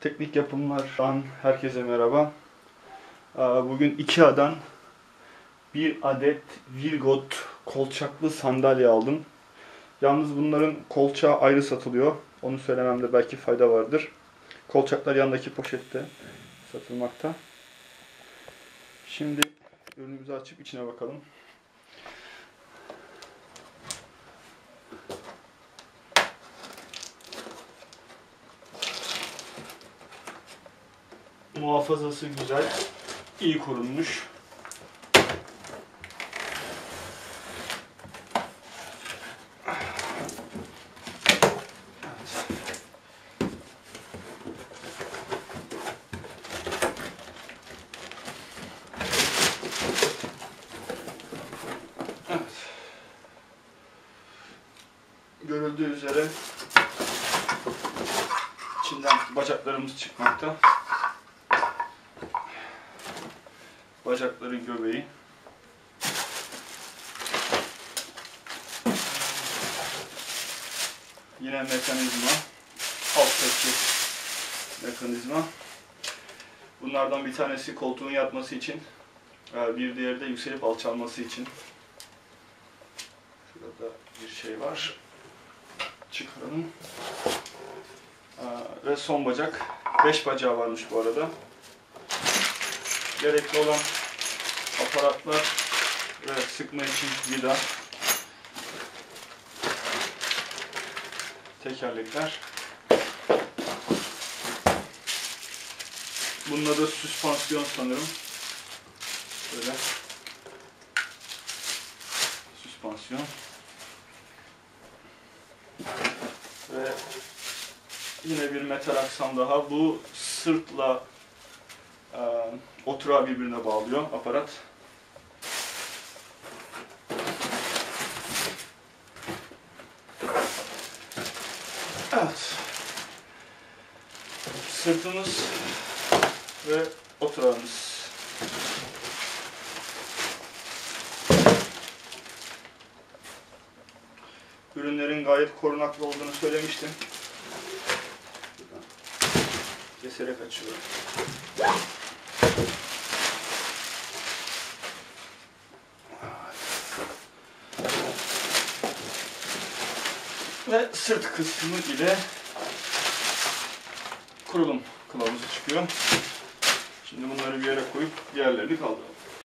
Teknik yapımlardan herkese merhaba. Ee, Bugün Ikea'dan bir adet Vilgot kolçaklı sandalye aldım. Yalnız bunların kolçağı ayrı satılıyor. Onu söylememde belki fayda vardır. Kolçaklar yandaki poşette satılmakta. Şimdi ürünümüzü açıp içine bakalım. Muhafazası güzel, iyi korunmuş. Görüldüğü üzere içinden bacaklarımız çıkmakta. Bacakların göbeği. Yine mekanizma. Alttaki mekanizma. Bunlardan bir tanesi koltuğun yatması için. e, Bir diğeri de yükselip alçalması için. Şurada bir şey var. Çıkaralım. E, Ve son bacak. Beş bacağı varmış bu arada gerekli olan aparatlar ve sıkma için vida, tekerlekler. Bunun adı süspansiyon sanırım. Böyle. Süspansiyon. Ve yine bir metal aksam daha. Bu sırtla oturağı birbirine bağlıyor aparat. Evet. Sırtımız ve oturağımız. Ürünlerin gayet korunaklı olduğunu söylemiştim. Keserek açıyorum. Ve sırt kısmı ile kurulum kılavuzu çıkıyor. Şimdi bunları bir yere koyup diğerlerini kaldıralım.